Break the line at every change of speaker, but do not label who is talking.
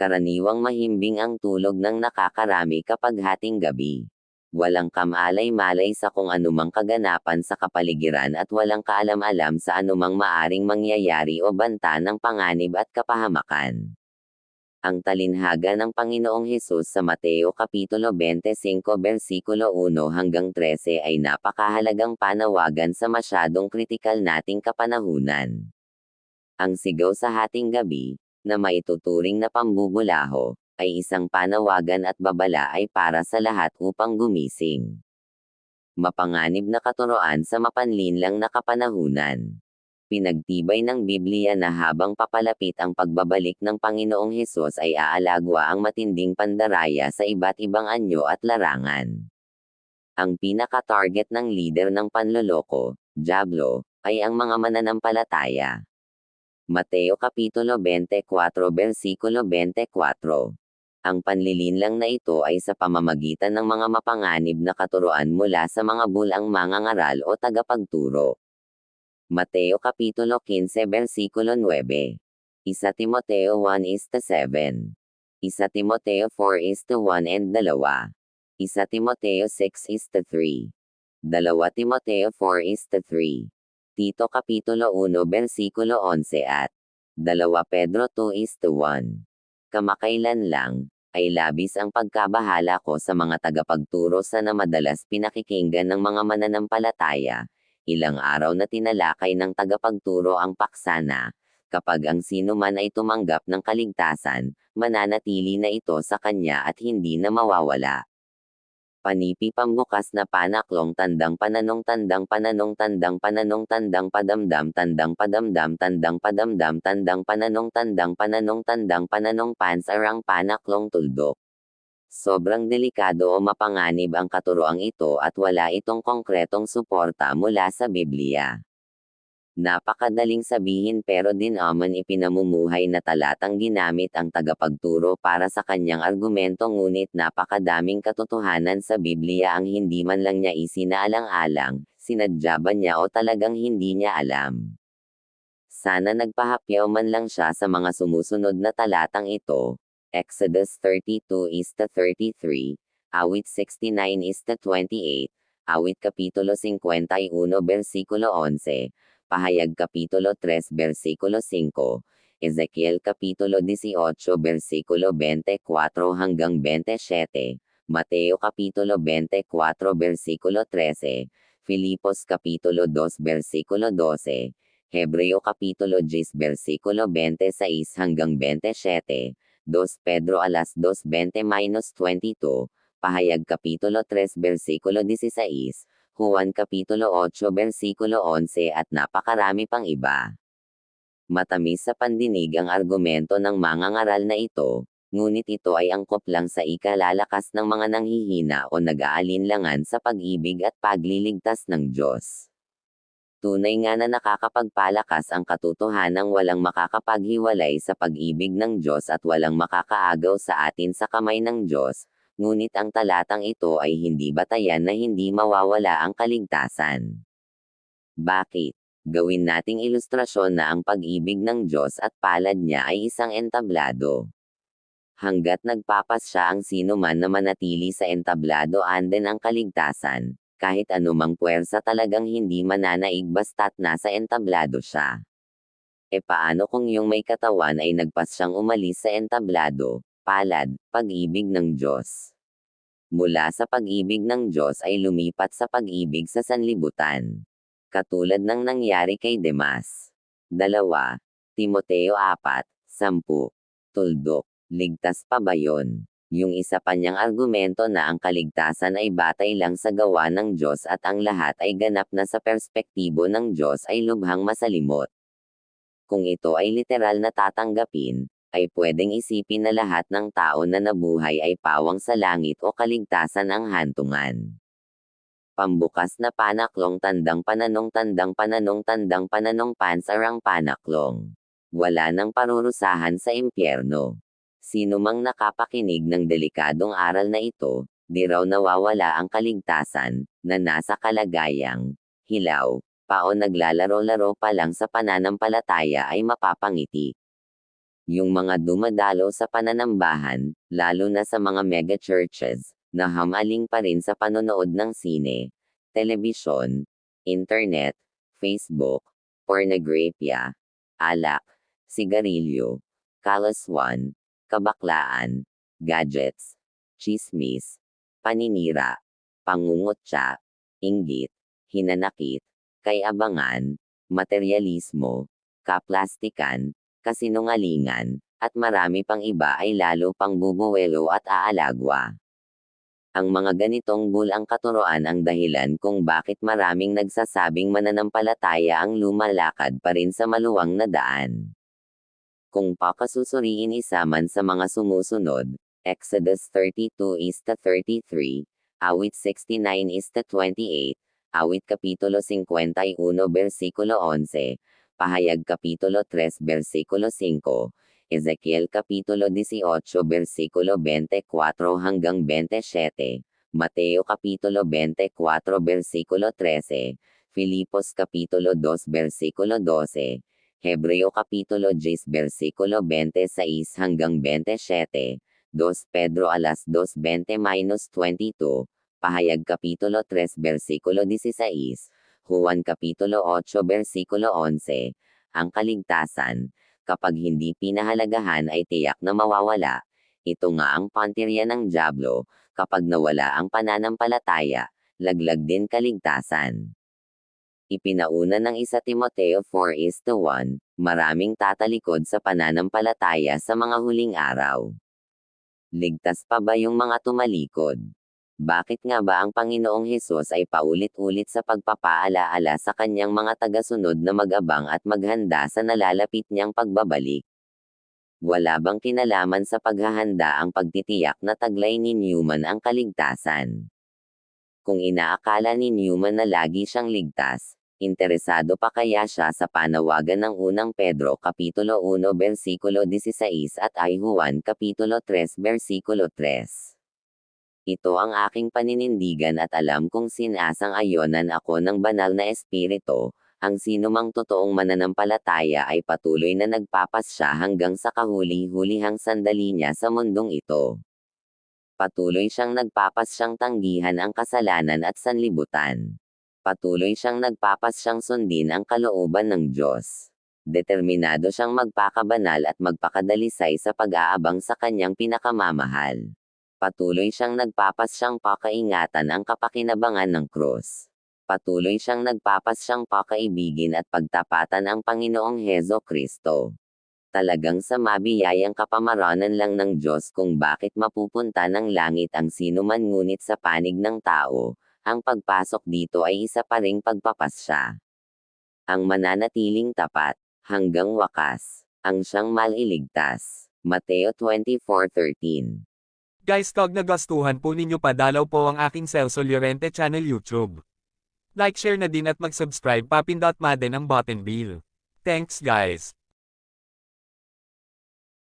Karaniwang mahimbing ang tulog ng nakakarami kapag hating gabi. Walang kamalay-malay sa kung anumang kaganapan sa kapaligiran at walang kaalam-alam sa anumang maaring mangyayari o banta ng panganib at kapahamakan. Ang talinhaga ng Panginoong Hesus sa Mateo Kapitulo 25 versikulo 1 hanggang 13 ay napakahalagang panawagan sa masyadong kritikal nating kapanahunan. Ang sigaw sa hating gabi, na maituturing na pambubulaho, ay isang panawagan at babala ay para sa lahat upang gumising. Mapanganib na katuroan sa mapanlinlang na kapanahunan. Pinagtibay ng Biblia na habang papalapit ang pagbabalik ng Panginoong Hesus ay aalagwa ang matinding pandaraya sa iba't ibang anyo at larangan. Ang pinaka-target ng leader ng panloloko, Diablo, ay ang mga mananampalataya. Mateo Kapitulo 24 versikulo 24. Ang panlilinlang na ito ay sa pamamagitan ng mga mapanganib na katuroan mula sa mga bulang mangangaral o tagapagturo. Mateo Kapitulo 15 versikulo 9. Isa Timoteo 1 is to 7. Isa Timoteo 4 is to 1 and 2. Isa Timoteo 6 is to 3. Dalawa Timoteo 4 is to 3. Tito Kapitulo 1 versikulo 11 at 2 Pedro 2 is to 1. Kamakailan lang, ay labis ang pagkabahala ko sa mga tagapagturo sa na madalas pinakikinggan ng mga mananampalataya. Ilang araw na tinalakay ng tagapagturo ang paksana. Kapag ang sino man ay tumanggap ng kaligtasan, mananatili na ito sa kanya at hindi na mawawala. Panipi pambukas na panaklong tandang pananong tandang pananong tandang pananong tandang padamdam tandang padamdam tandang padamdam tandang pananong tandang pananong tandang pananong pansarang panaklong tuldok. Sobrang delikado o mapanganib ang katuroang ito at wala itong konkretong suporta mula sa Biblia. Napakadaling sabihin pero din naman ipinamumuhay na talatang ginamit ang tagapagturo para sa kanyang argumento ngunit napakadaming katotohanan sa Biblia ang hindi man lang niya isinaalang-alang, sinadya ba niya o talagang hindi niya alam. Sana nagpahapyaw man lang siya sa mga sumusunod na talatang ito. Exodus 32 is to 33, Awit 69 is to 28, Awit Kapitulo 51 versikulo 11, Pahayag Kapitulo 3 versikulo 5, Ezekiel Kapitulo 18 versikulo 24 hanggang 27, Mateo Kapitulo 24 versikulo 13, Filipos Kapitulo 2 versikulo 12, Hebreo Kapitulo 10 versikulo 26 hanggang 27, 2 Pedro alas 2.20-22, Pahayag Kapitulo 3 versikulo 16, Juan Kapitulo 8 versikulo 11 at napakarami pang iba. Matamis sa pandinig ang argumento ng mga ngaral na ito, ngunit ito ay angkop lang sa ikalalakas ng mga nanghihina o nag-aalinlangan sa pag-ibig at pagliligtas ng Diyos. Tunay nga na nakakapagpalakas ang katotohanang walang makakapaghiwalay sa pag-ibig ng Diyos at walang makakaagaw sa atin sa kamay ng Diyos, ngunit ang talatang ito ay hindi batayan na hindi mawawala ang kaligtasan. Bakit? Gawin nating ilustrasyon na ang pag-ibig ng Diyos at palad niya ay isang entablado. Hanggat nagpapas siya ang sino man na manatili sa entablado anden ang kaligtasan, kahit anumang puwersa talagang hindi mananaig basta't nasa entablado siya. E paano kung yung may katawan ay nagpas siyang umalis sa entablado, palad, pag-ibig ng Diyos. Mula sa pag-ibig ng Diyos ay lumipat sa pag-ibig sa sanlibutan. Katulad ng nangyari kay Demas. Dalawa, Timoteo 4, 10. Tuldok, ligtas pa ba yon? Yung isa pa niyang argumento na ang kaligtasan ay batay lang sa gawa ng Diyos at ang lahat ay ganap na sa perspektibo ng Diyos ay lubhang masalimot. Kung ito ay literal na tatanggapin, ay pwedeng isipin na lahat ng tao na nabuhay ay pawang sa langit o kaligtasan ang hantungan. Pambukas na panaklong tandang pananong tandang pananong tandang pananong pansarang panaklong. Wala nang parurusahan sa impyerno. Sino mang nakapakinig ng delikadong aral na ito, di raw nawawala ang kaligtasan, na nasa kalagayang, hilaw, pa o naglalaro-laro pa lang sa pananampalataya ay mapapangiti. Yung mga dumadalo sa pananambahan, lalo na sa mga mega churches, na hamaling pa rin sa panonood ng sine, telebisyon, internet, Facebook, pornografia, alak, sigarilyo, kalaswan, kabaklaan, gadgets, chismis, paninira, pangungutya, inggit, hinanakit, kayabangan, materialismo, kaplastikan, kasinungalingan, at marami pang iba ay lalo pang bubuwelo at aalagwa. Ang mga ganitong bulang katuroan ang dahilan kung bakit maraming nagsasabing mananampalataya ang lumalakad pa rin sa maluwang na daan. Kung pakasusuriin isa sa mga sumusunod, Exodus 32 is to 33, awit 69 is to 28, awit kapitulo 51 versikulo 11, pahayag kapitulo 3 versikulo 5, Ezekiel Kapitulo 18 versikulo 24 hanggang 27, Mateo Kapitulo 24 versikulo 13, Filipos Kapitulo 2 versikulo 12, Hebreo Kapitulo 10 versikulo 26 hanggang 27, 2 Pedro alas 2.20 minus 22, Pahayag Kapitulo 3 versikulo 16, Juan Kapitulo 8 versikulo 11, Ang kaligtasan, kapag hindi pinahalagahan ay tiyak na mawawala. Ito nga ang pantirya ng Diablo, kapag nawala ang pananampalataya, laglag din kaligtasan. Ipinauna ng isa Timoteo 4 is to 1, maraming tatalikod sa pananampalataya sa mga huling araw. Ligtas pa ba yung mga tumalikod? Bakit nga ba ang Panginoong Hesus ay paulit-ulit sa pagpapaalaala sa kanyang mga tagasunod na mag-abang at maghanda sa nalalapit niyang pagbabalik? Wala bang kinalaman sa paghahanda ang pagtitiyak na taglay ni Newman ang kaligtasan? Kung inaakala ni Newman na lagi siyang ligtas, interesado pa kaya siya sa panawagan ng unang Pedro Kapitulo 1 versikulo 16 at ay Juan Kapitulo 3 versikulo 3. Ito ang aking paninindigan at alam kong sinasang-ayonan ako ng banal na espiritu, ang sinumang totoong mananampalataya ay patuloy na nagpapasya hanggang sa kahuli-hulihang sandali niya sa mundong ito. Patuloy siyang nagpapasyang tanggihan ang kasalanan at sanlibutan. Patuloy siyang nagpapasyang sundin ang kalooban ng Diyos. Determinado siyang magpakabanal at magpakadalisay sa pag-aabang sa kanyang pinakamamahal patuloy siyang nagpapasyang pakaingatan ang kapakinabangan ng krus. Patuloy siyang nagpapasyang pakaibigin at pagtapatan ang Panginoong Hezo Kristo. Talagang sa mabiyayang kapamaranan lang ng Diyos kung bakit mapupunta ng langit ang sino man ngunit sa panig ng tao, ang pagpasok dito ay isa pa ring pagpapasya. Ang mananatiling tapat, hanggang wakas, ang siyang maliligtas. Mateo 24.13
Guys tog nagustuhan po ninyo padalaw po ang aking Celso Llorente channel YouTube. Like share na din at mag-subscribe papindot ma ang button bill. Thanks guys.